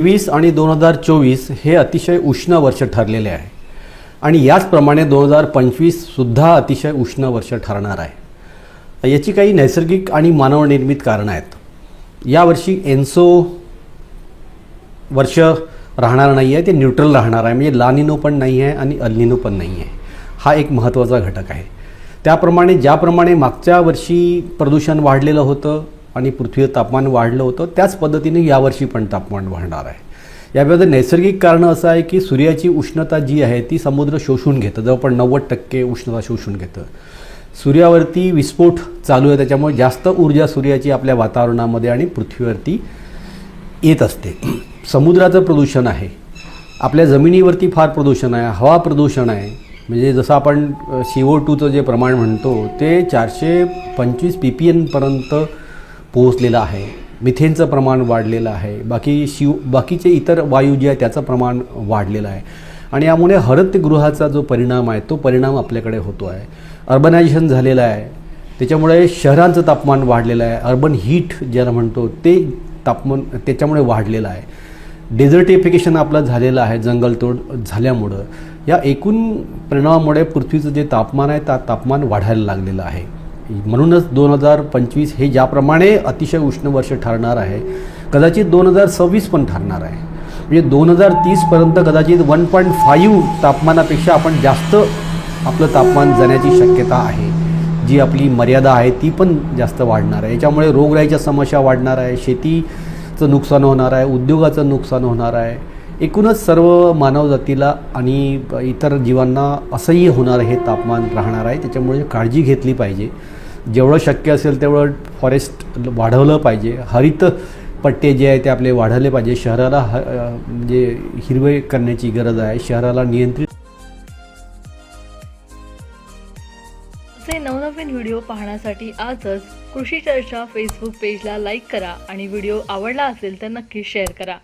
वीस आणि दोन हजार चोवीस हे अतिशय उष्ण वर्ष ठरलेले आहे. आणि याचप्रमाणे दोन हजार पंचवीससुद्धा अतिशय उष्ण वर्ष ठरणार आहे. याची काही नैसर्गिक आणि मानवनिर्मित कारणं आहेत. यावर्षी एन्सो वर्ष राहणार नाही आहे ते न्यूट्रल राहणार आहे. म्हणजे लानिनो पण नाही आहे आणि अल्निनो पण नाही आहे हा एक महत्त्वाचा घटक आहे. त्याप्रमाणे ज्याप्रमाणे मागच्या वर्षी प्रदूषण वाढलेलं होतं आणि पृथ्वीचं तापमान वाढलं होतं त्याच पद्धतीने यावर्षी पण तापमान वाढणार आहे. यामध्ये नैसर्गिक कारणं असं आहे की सूर्याची उष्णता जी आहे ती समुद्र शोषून घेतं. जवळपास नव्वद टक्के उष्णता शोषून घेतं. सूर्यावरती विस्फोट चालू आहे त्याच्यामुळे जास्त ऊर्जा सूर्याची आपल्या वातावरणामध्ये आणि पृथ्वीवरती येत असते. समुद्राचं प्रदूषण आहे. आपल्या जमिनीवरती फार प्रदूषण आहे हवा प्रदूषण आहे. म्हणजे जसं आपण सी ओ टूचं जे प्रमाण म्हणतो ते चारशे पंचवीस पी पी एनपर्यंत पोहोचलेलं आहे. मिथेनचं प्रमाण वाढलेलं आहे. बाकी शिव बाकीचे इतर वायू जे आहे त्याचं प्रमाण वाढलेलं आहे. आणि यामुळे हरितगृहाचा जो परिणाम आहे तो परिणाम आपल्याकडे होतो आहे. अर्बनायझेशन झालेलं आहे. त्याच्यामुळे शहरांचं तापमान वाढलेलं आहे. अर्बन हीट ज्याला म्हणतो ते तापमान त्याच्यामुळे वाढलेलं आहे. डेझर्टिफिकेशन आपलं झालेलं आहे जंगलतोड झाल्यामुळं. या एकूण परिणामामुळे पृथ्वीचं जे तापमान आहे त्या तापमान वाढायला लागलेलं आहे. म्हणूनच दोन हजार पंचवीस हे ज्याप्रमाणे अतिशय उष्ण वर्ष ठरणार आहे कदाचित दोन हजार सव्वीस पण ठरणार आहे. म्हणजे दोन हजार तीसपर्यंत कदाचित वन पॉईंट फाईव्ह तापमानापेक्षा आपण जास्त आपलं तापमान जाण्याची शक्यता आहे. जी आपली मर्यादा आहे ती पण जास्त वाढणार आहे. याच्यामुळे रोगराईच्या समस्या वाढणार आहे शेतीचं नुकसान होणार आहे उद्योगाचं नुकसान होणार आहे. एकूणच सर्व मानवजातीला आणि इतर जीवांना असह्य होणार हे तापमान राहणार आहे. त्याच्यामुळे काळजी घेतली पाहिजे. जेवढं शक्य असेल तेवढं फॉरेस्ट वाढवलं पाहिजे. हरित पट्टे जे आहे ते आपले वाढवले पाहिजे. शहराला ह म्हणजे हिरवे करण्याची गरज आहे. शहराला नियंत्रित असे नवनवीन व्हिडिओ पाहण्यासाठी आजच कृषी चर्चा फेसबुक पेजला लाईक करा आणि व्हिडिओ आवडला असेल तर नक्की शेअर करा.